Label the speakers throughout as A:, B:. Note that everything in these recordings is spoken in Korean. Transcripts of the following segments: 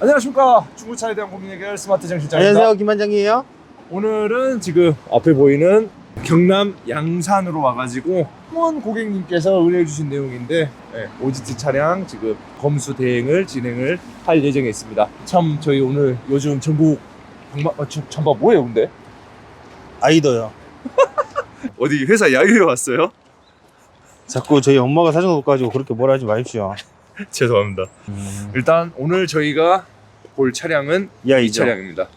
A: 안녕하십니까. 중고차에 대한 고민 해결 스마트 정실장입니다.
B: 안녕하세요. 김반장이에요.
A: 오늘은 지금 앞에 보이는 경남 양산으로 와가지고 후원 고객님께서 의뢰해 주신 내용인데 네, 오지트 차량 지금 검수 대행을 진행을 할 예정에 있습니다. 참 저희 오늘 요즘 전국 방방 아, 저- 잠깐 뭐예요 근데?
B: 아이더요.
A: 어디 회사 야유회 왔어요?
B: 자꾸 저희 엄마가 사준 것 가지고 그렇게 뭐라 하지 마십시오
A: 죄송합니다 일단 오늘 저희가 볼 차량은 이이
B: 아이죠
A: 차량입니다.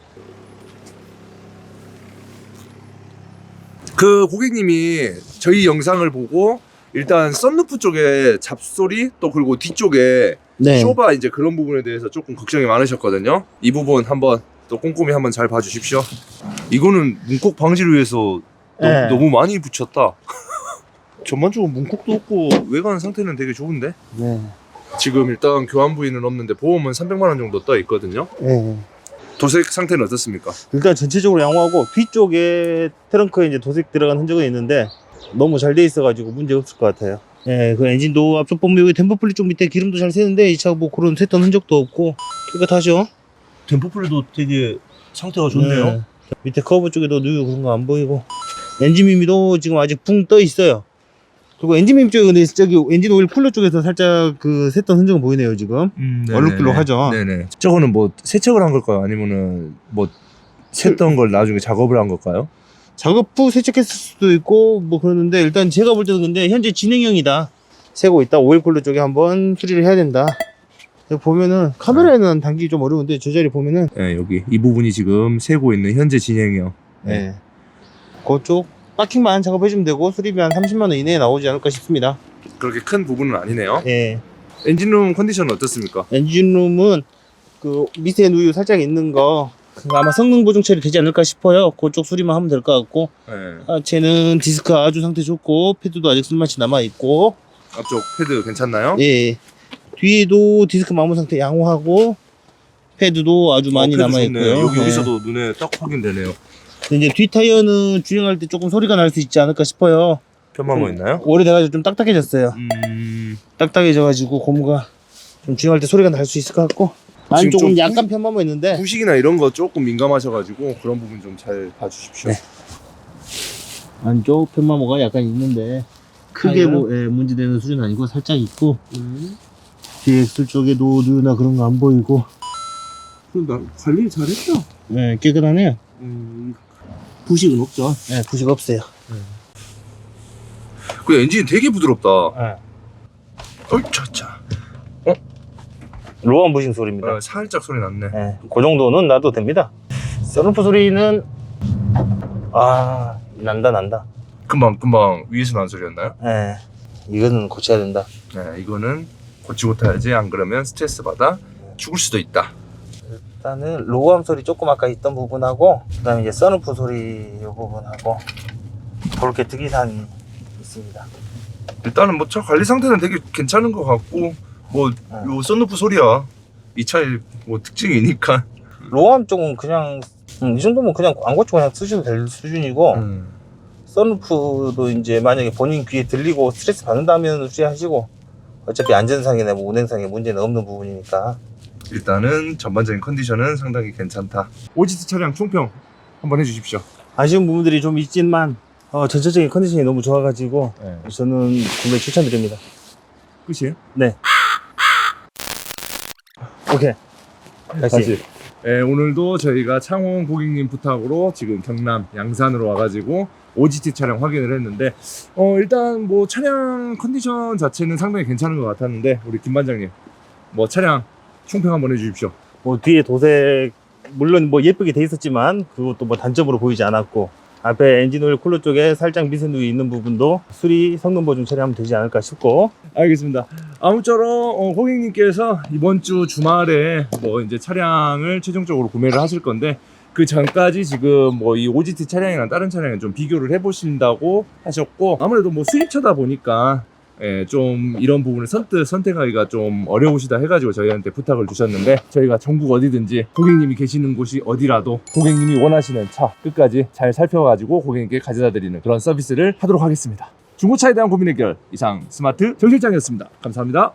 A: 그 고객님이 저희 영상을 보고 일단 썬루프 쪽에 잡소리 또 그리고 뒤쪽에
B: 네
A: 쇼바 이제 그런 부분에 대해서 조금 걱정이 많으셨거든요. 이 부분 한번 또 꼼꼼히 한번 잘 봐주십시오. 이거는 문콕 방지를 위해서 너무,
B: 네.
A: 너무 많이 붙였다. 전반적으로 문콕도 없고 외관 상태는 되게 좋은데
B: 네.
A: 지금 일단 교환 부위는 없는데 보험은 300만 원 정도 떠 있거든요.
B: 네.
A: 도색 상태는 어떻습니까?
B: 일단 전체적으로 양호하고 뒤쪽에 트렁크에 이제 도색 들어간 흔적은 있는데 너무 잘 돼 있어가지고 문제 없을 것 같아요 네, 그 엔진도 앞쪽 보면 여기 댐퍼 플리 쪽 밑에 기름도 잘 새는데 이 차 뭐 그런 샜던 흔적도 없고 깨끗하죠
A: 덴포플도 되게 상태가
B: 네. 밑에 커브 쪽에도 누유 그런 거 안 보이고 엔진 미미도 지금 아직 붕 떠 있어요. 그리고 엔진 미미 쪽에 근데 저기 엔진 오일 쿨러 쪽에서 살짝 그 샜던 흔적은 보이네요 지금.
A: 음,
B: 얼룩덜룩 하죠.
A: 네네. 저거는 뭐 세척을 한 걸까요? 아니면은 뭐 샜던 걸 나중에 작업을 한 걸까요?
B: 작업 후 세척했을 수도 있고 뭐 그러는데 일단 제가 볼 때는 근데 현재 진행형이다. 새고 있다. 오일 쿨러 쪽에 한번 수리를 해야 된다. 보면은 카메라에는 담기 좀 어려운데 저 자리 보면은
A: 네 여기 이 부분이 지금 세고 있는 현재 진행형.
B: 네. 그쪽 파킹만 작업해주면 되고 수리비 한 30만 원 이내에 나오지 않을까 싶습니다.
A: 그렇게 큰 부분은 아니네요.
B: 예.
A: 엔진룸 컨디션은 어떻습니까?
B: 엔진룸은 그 밑에 누유 살짝 있는 거그 아마 성능 보정 처리 되지 않을까 싶어요. 그쪽 수리만 하면 될 것 같고
A: 네.
B: 하체는 디스크 아주 상태 좋고 패드도 아직 쓸맛이 남아 있고
A: 앞쪽 패드 괜찮나요?
B: 예 뒤에도 디스크 마모 상태 양호하고 패드도 아주 많이
A: 어, 패드
B: 남아
A: 좋네.
B: 있고요.
A: 여기
B: 예.
A: 여기서도 눈에 딱 확인되네요.
B: 근데 이제 뒷 타이어는 주행할 때 조금 소리가 날 수 있지 않을까 싶어요.
A: 편마모 있나요?
B: 오래돼가지고 좀 딱딱해졌어요.
A: 음.
B: 딱딱해져가지고 고무가 좀 주행할 때 소리가 날 수 있을 것 같고
A: 지금
B: 안쪽은
A: 좀
B: 약간 편마모 있는데
A: 부식이나 이런 거 조금 민감하셔가지고 그런 부분 좀 잘 봐주십시오.
B: 네. 안쪽 편마모가 약간 있는데 크게
A: 타이어는?
B: 뭐 예, 문제되는 수준 아니고 살짝 있고 뒤에 엑셀 쪽에도 누유나 그런 거 안 보이고
A: 나 관리 잘했죠?
B: 예, 깨끗하네요
A: 음, 부식은 없죠.
B: 예, 부식 없어요
A: 그 엔진이 되게 부드럽다.
B: 예.
A: 어이, 차차.
B: 로한 부식 소리입니다
A: 어, 살짝 소리 났네.
B: 예, 그 정도는 놔도 됩니다 썬루프 소리는 아 난다 난다
A: 금방 금방 위에서 난 소리였나요?
B: 예, 이거는 고쳐야 된다
A: 네, 이거는 고치고 타야지. 안 그러면 스트레스 받아 죽을 수도 있다.
B: 일단은 로우암 소리 조금 아까 있던 부분하고 그 다음에 이제 선루프 소리 이 부분하고 그렇게 특이사항이 있습니다.
A: 일단은 뭐 차 관리 상태는 되게 괜찮은 것 같고 뭐요 썬루프 소리야 이 차의 뭐 특징이니까.
B: 로우암 쪽은 그냥 음, 이 정도면 그냥 안 고치고 그냥 쓰셔도 될 수준이고
A: 음.
B: 선루프도 이제 만약에 본인 귀에 들리고 스트레스 받는다면 수리하시고 어차피 안전상이나 뭐 운행상에 문제는 없는 부분이니까
A: 일단은 전반적인 컨디션은 상당히 괜찮다. 오지트 차량 총평 한번 해주십시오.
B: 아쉬운 부분들이 좀 있지만 어, 전체적인 컨디션이 너무 좋아가지고
A: 네.
B: 저는 구매 추천드립니다.
A: 끝이에요?
B: 오케이. 다시.
A: 예, 오늘도 저희가 창원 고객님 부탁으로 지금 경남 양산으로 와가지고 OGT 차량 확인을 했는데 어 일단 뭐 차량 컨디션 자체는 상당히 괜찮은 것 같았는데 우리 김 반장님 뭐 차량 총평 한번 해주십시오.
B: 뭐 뒤에 도색 물론 뭐 예쁘게 돼 있었지만 그것도 뭐 단점으로 보이지 않았고 앞에 엔진 오일 쿨러 쪽에 살짝 미세누이 있는 부분도 수리 성능 보증 처리하면 되지 않을까 싶고
A: 알겠습니다. 아무쪼록 어, 고객님께서 이번 주 주말에 뭐 이제 차량을 최종적으로 구매를 하실 건데 그 전까지 지금 뭐 이 OGT 차량이랑 다른 차량을 좀 비교를 해보신다고 하셨고 아무래도 뭐 수입차다 보니까 예, 좀 이런 부분을 선뜻 선택하기가 좀 어려우시다 해가지고 저희한테 부탁을 주셨는데 저희가 전국 어디든지 고객님이 계시는 곳이 어디라도 고객님이 원하시는 차 끝까지 잘 살펴가지고 고객님께 가져다 드리는 그런 서비스를 하도록 하겠습니다. 중고차에 대한 고민 해결 이상 스마트 정실장이었습니다. 감사합니다.